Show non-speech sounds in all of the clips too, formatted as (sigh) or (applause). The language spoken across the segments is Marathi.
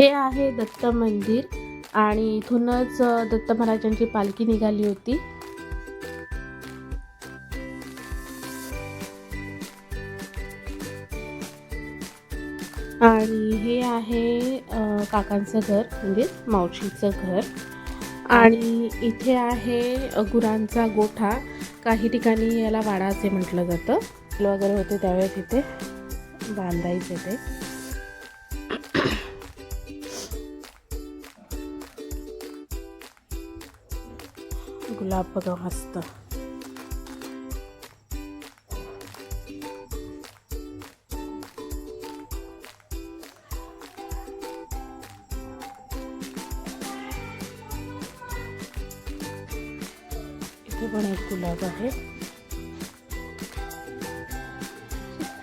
हे आहे दत्त मंदिर आणि इथूनच दत्त महाराजांची पालखी निघाली होती. आणि हे आहे काकांचं घर म्हणजे मावशीचं घर. आणि इथे आहे गुरांचा गोठा. काही ठिकाणी याला वाडा असे म्हटलं जातं. वगैरे होते त्यावेळेस इथे बांधायचे ते. गुलाब बघा मस्त इथे पण एक गुलाब आहे.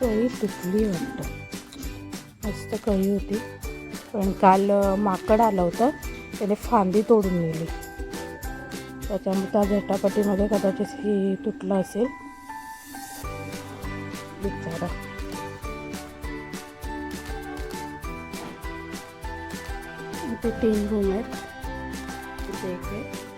कळी तुटली वाटतं. मस्त कळी होती. पण काल माकड आलं होतं. त्याने फांदी तोडून नेली. त्याच्यामुळे त्या झटापटीमध्ये कदाचित ही तुटला असेल. बिचारा. इथे तीन रूम आहेत. इथे एक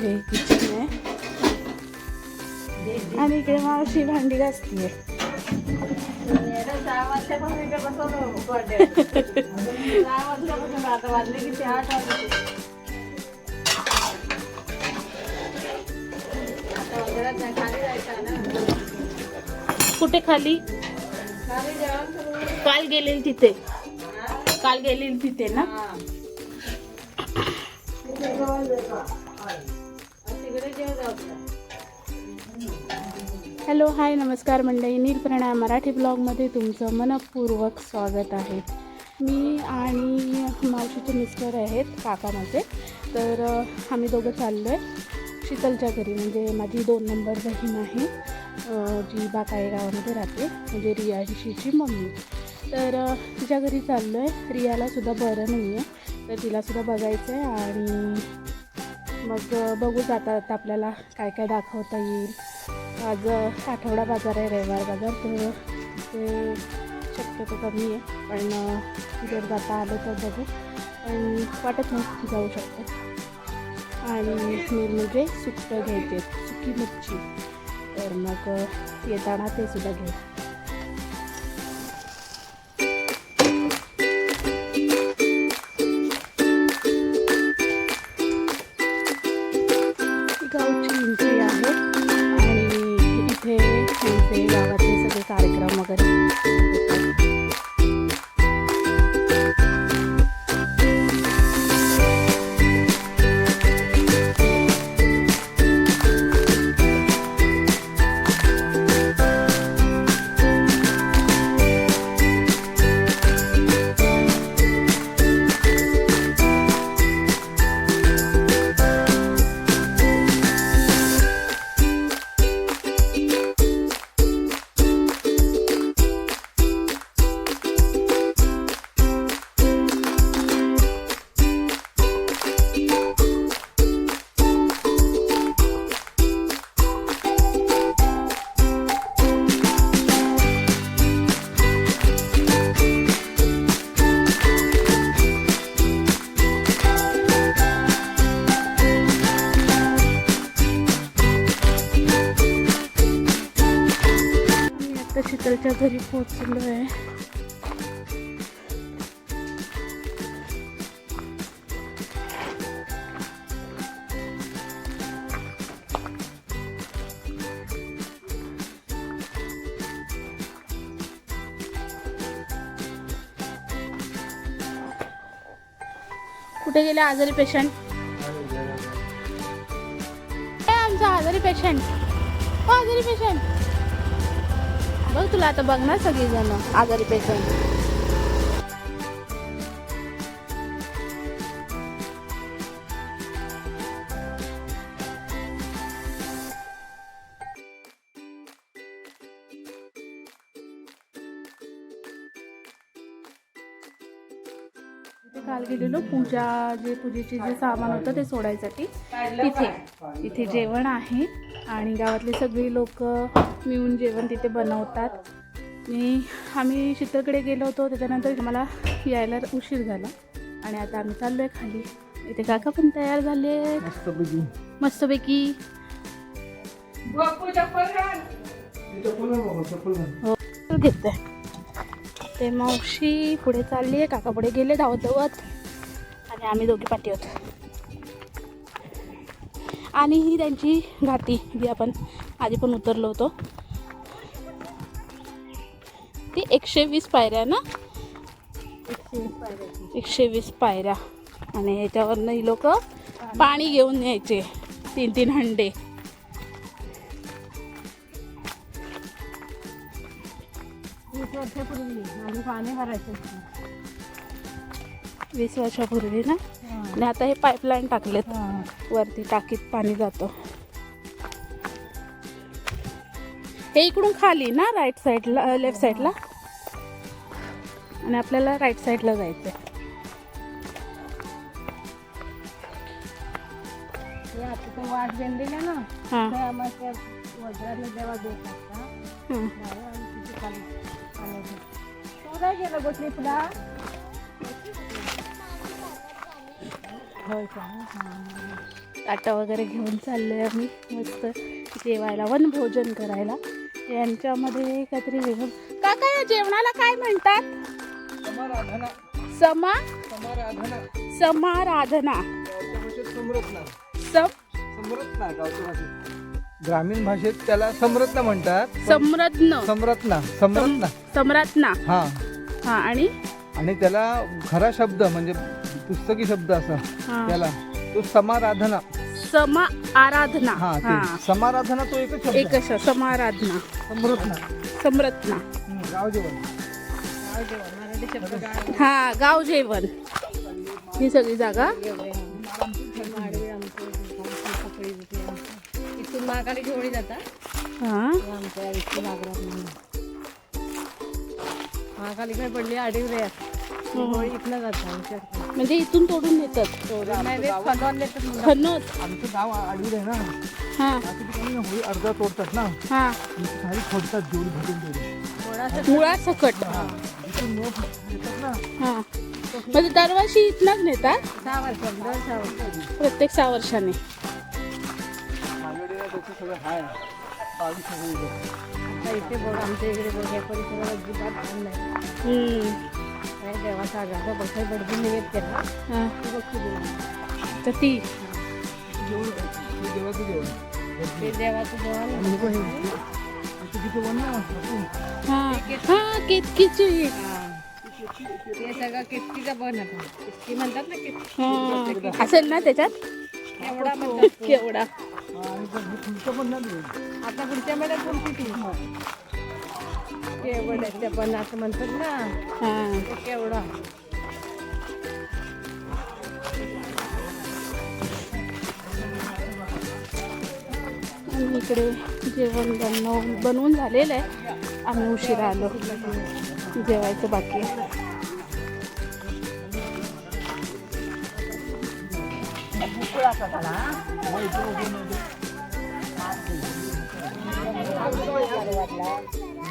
हे किचन आहे आणि इकडे मावशी भांडी घासतीये. कुठे खाली? काल गेलेली तिथे. काल गेलेली तिथे ना? हॅलो हाय नमस्कार मंडळी. नीलप्रणा मराठी ब्लॉगमध्ये तुमचं मनपूर्वक स्वागत आहे. मी आणि मावशीचे मिस्टर आहेत काका माझे. तर आम्ही दोघं चाललो आहे शीतलच्या घरी. म्हणजे माझी दोन नंबर बहीण आहे जी बाकाळे गावामध्ये राहते म्हणजे रिया हिशीची मम्मी. तर तिच्या घरी चाललो आहे रियालासुद्धा बरं नाही आहे तर तिलासुद्धा बघायचं आहे आणि मग बघू जातात आपल्याला काय काय दाखवता येईल. आज आठवडा बाजार आहे रविवार बाजार तर ते शक्यतो कमी आहे पण जर जाता आलं तर बघू. पण वाटत नाही जाऊ शकतो. आणि मेन म्हणजे सुकटं घ्यायचे सुकी मच्छी. तर मग येताना ते सुद्धा घ्यायचं आमचे गावातले सगळे कार्यक्रम घरी पोहोचलो आहे. कुठे गेले आजारी पेशंट आमचा आजारी पेशंट आजारी पेशंट बघ तुला आता बघ ना सगळीजण आजारी पेशंट. काल गेलेलो पूजा जे पूजेचे जे सामान होतं ते सोडायसाठी. तिथे इथे जेवण आहे. आणि गावातले सगळी लोक मिळून जेवण तिथे बनवतात. मी आम्ही शीतलकडे गेलो होतो त्याच्यानंतर मला यायला उशीर झाला. आणि आता आम्ही चाललो आहे खाली. इथे काका पण तयार झाले मस्तपैकी. मस्तपैकी. हो. घेते ते मावशी पुढे चालली आहे काका पुढे गेले धावत धावत आणि आम्ही दोघी पाठी होतो. आणि ही त्यांची घाटी जी आपण आधी पण उतरलो होतो. ती एकशे वीस पायऱ्या ना? एकशे वीस पायऱ्या. आणि याच्यावरनं ही लोक पाणी घेऊन यायचे. तीन तीन हंडे. वर्षापूर्वी. वीस वर्षापूर्वी ना? आणि आता हे पाईपलाईन टाकलेत. वरती टाकीत पाणी जातं. हे इकडून खाली ना राईट साईडला लेफ्ट साईडला आणि आपल्याला राईट साईडला जायचं आहे हे वाट ना हां. ते आम्हाला वज्राला देतात का हं. तेव्हा आम्ही तिथे होय का? हां. ताटं वगैरे घेऊन चाललोय आम्ही मस्त जेवायला वनभोजन करायला. यांच्यामध्ये काहीतरी वेगळं. काका या जेवणाला काय म्हणतात? समाराधना. समा? समाराधना. समरत्ना सम समरत्ना गावच्या भाषेत. ग्रामीण भाषेत त्याला समरत्ना म्हणतात. समरत्न. समरत्ना समरत्ना सम्राटना हा. हा आणि? आणि त्याला खरा शब्द म्हणजे पुस्तकी शब्द असा. हा. त्याला तो समाराधना. समा आराधना. हा हा. ते समाराधना तो एकच शब्द एक अशा समाराधना. समरत्ना सम्रत्ना हम्म, गाव जेवण. गाव जेवण मराठी शब्द गाव हा गाव जेवण. ही सगळी जागा. इथून मागाली घेऊन जातात हा. आमच्या इथून नागरात म्हणून महाकाली काय पडली अडीव रे आमच्या म्हणजे इथून तोडून. खनत आमचं गाव आहे ना. हा. बाकी ठिकाणी ना होळी अर्धा तोडतात ना. हा. आणि ती खाली फोडतात जेवढी भरून मुळा सकट. येतात ना. हा. म्हणजे दरवर्षी इथनच नेतात? सहा दर सहा प्रत्येक सहा वर्षाने. मालवडीला त्याचं सगळं हाय. बावीस सगळं इथं. आता इथे बघ आमच्या इकडे बघ या परिसरात अजिबात नाही. हम्म. हा. तर ती हे हे हे-. हा. हा केतकीची ते सगळं बन आता म्हणतात ना हा. असेल ना त्याच्यात? म्हणतात केवढा. हा, आणि पण हे फुलचं पण ना ते. आता पुढच्या महिन्यात कोण किती केवढ्याच्या पण असं म्हणतात ना. हा. केवढा. आणि इकडे जेवण बनवून बनवून झालेलं आहे. आम्ही उशिरा आलो. जेवायचं बाकी आहे.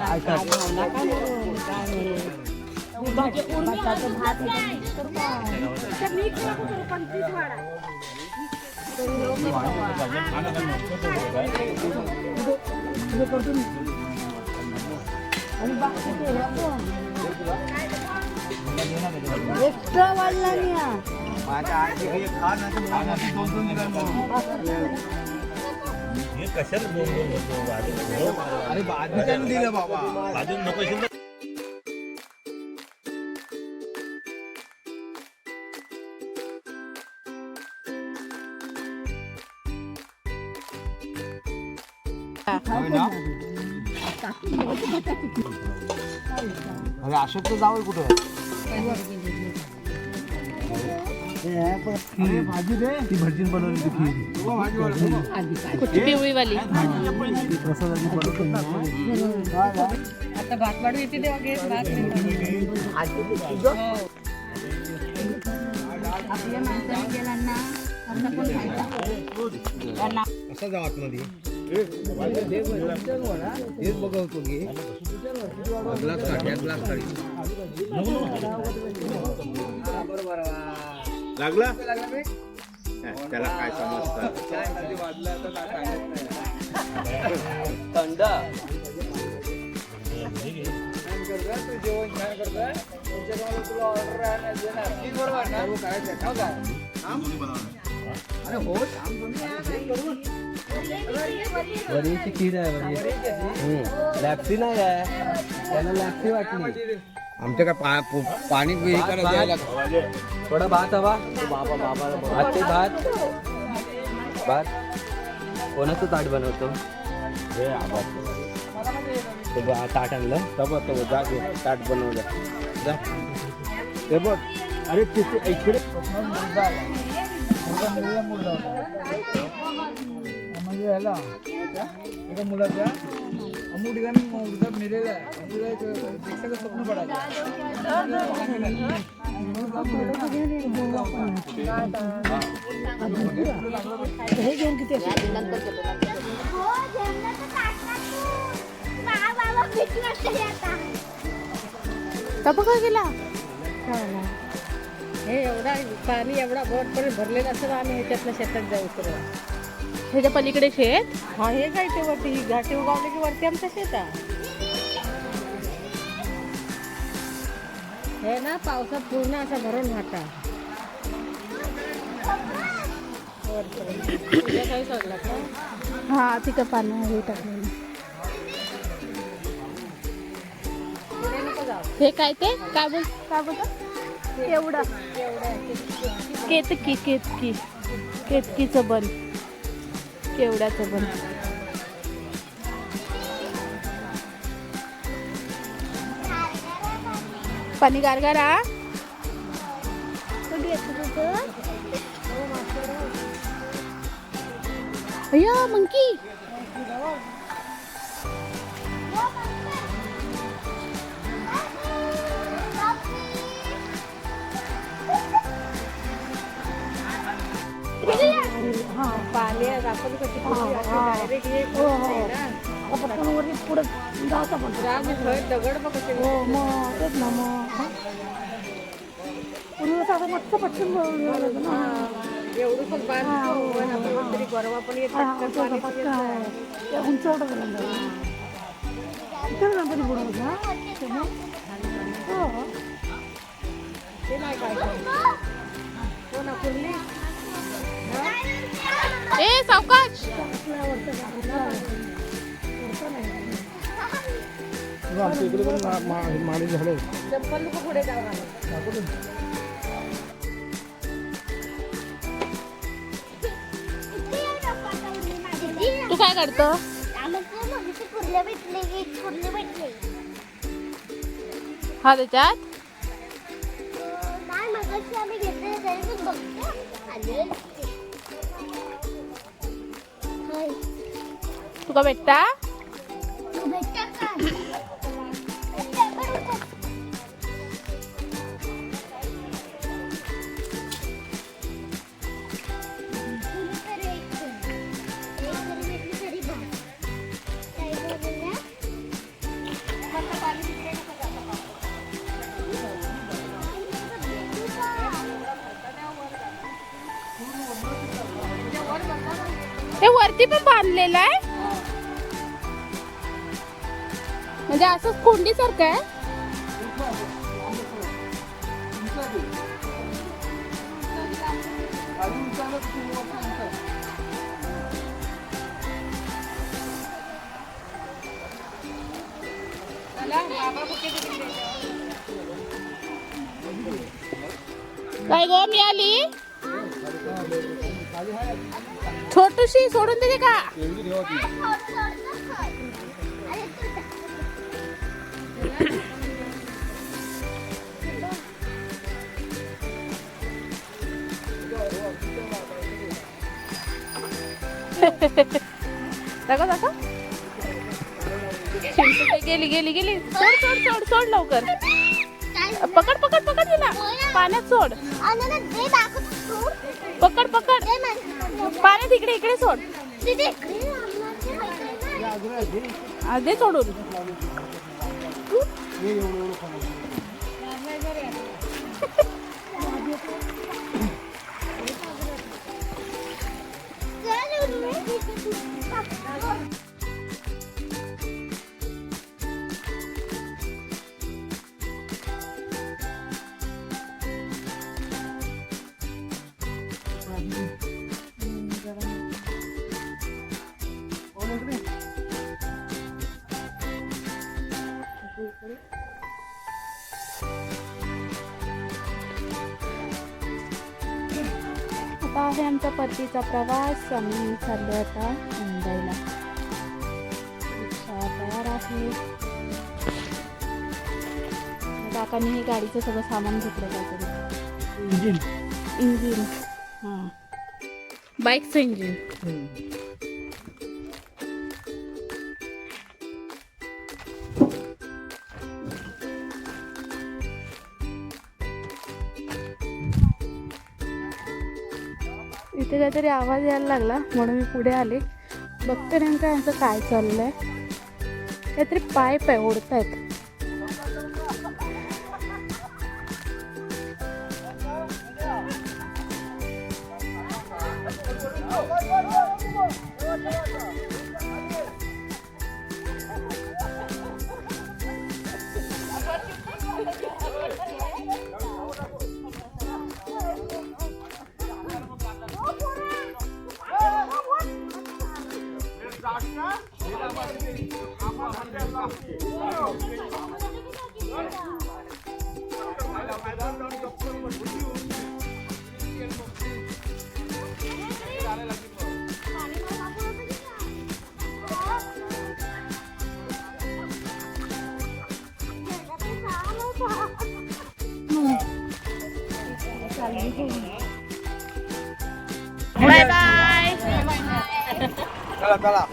तू काय काय एक्स्ट्रा वाढला नाही माझ्या आजी हे खा ना अरे अशोक तर जावं कुठं ती भटजीन बनवली ती खीर. कुठची पिवळीवाली प्रसादाची बनवतो ना आता भात वाढू येते तेव्हा घे भात नाही. कसा जाऊ आतमध्ये. हेच बघवतो की ग्लास काढ ग्लास काढ लागला? हा, त्याला काय समजतं? वरीची खीर आहे वरी लॅप्सी नाही आहे. त्याला लॅप्सी वाटली. आमच्या काय पा- पु- पाणी करायला द्यायला लागतं. थोडा भात हवा. बाबा बाबा भात ते भात. भात. कोणाचं ताट बनवतो? हे आवाज. ते बा- ताट आणलं. तब तब जा घे, ताट बनवलं जा. हे बघ. अरे तिथे इकडे. मुलाच्या अमुक ठिकाणी मुलगा मेलेला आहे मुलगा एक शिक्षक स्वप्न पडायचं हो। बघा गेला? हे एवढा पाणी एवढा बोटपर्यंत भरलेलं असतं आम्ही ह्याच्यातल्या शेतात जाऊ उतरवा ह्याच्या पलीकडे शेत. हा हे काय ते वरती घाटी उगावली की वरती आमचं शेत आहे. हे ना पावसात पूर्ण असा भरून राहता तुझ्या काही सोडला का हा तिकडं पाणी हे टाकलेलं. पुढे नको जाऊ हे काय ते? काय बोल काय बोलतो? केवढा केतकी केतकी. केतकीचं बन. केवड्याचं बन पाणी. गारगारा? अय्या मंकी. पाणी आहे, आपण कशी डायरेक्ट हे करत नाही ना. राम हे थंय दगड बघ कसे एवढं पण पाणी तरी गरवा पण येत पटकन पाणी पण येत. ते नाही काय करत. हो ना कुर्ली ए सावकाश. इकडे पण चप्पल पुढे जाऊ. तू काय करतो? हा त्याच्यात? आम्ही घेतले तरी पण बघतो. तुका भेटता? हे वरती पण बांधलेलं आहे? म्हणजे असंच कोंडी सारखं आहे? काय गो मी आली? छोटूशी सोडून देते का? (laughs) दाखव दाखव गेली गेली गेली. सोड सोड सोड सोड लवकर. पकड पकड पकड तिला. पाण्यात सोड. पकड पकड. पाण्यात इकडे इकडे सोड. दे सोडून. (laughs) (laughs) आता आहे आमचा परतीचा प्रवास. आम्ही चाललो आता मुंबईला. रिक्षा तयार आहे. काकांनी हे गाडीचं सगळं सामान घेतलं काहीतरी. इंजिन. इंजिन. हां. बाईकचं इंजिन. काहीतरी आवाज यायला लागला म्हणून मी पुढे आले. बघते नेमकं यांचं काय चाललं आहे काहीतरी पाईप आहे ओढतायत बाय बाय. चला चला.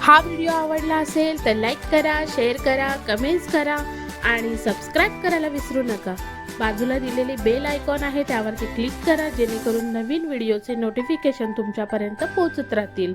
हा व्हिडिओ आवडला असेल तर लाईक करा शेअर करा कमेंट्स करा आणि सबस्क्राईब करायला विसरू नका. बाजूला दिलेले बेल आयकॉन आहे त्यावरती क्लिक करा जेणेकरून नवीन व्हिडिओचे नोटिफिकेशन तुमच्यापर्यंत पोहोचत राहतील.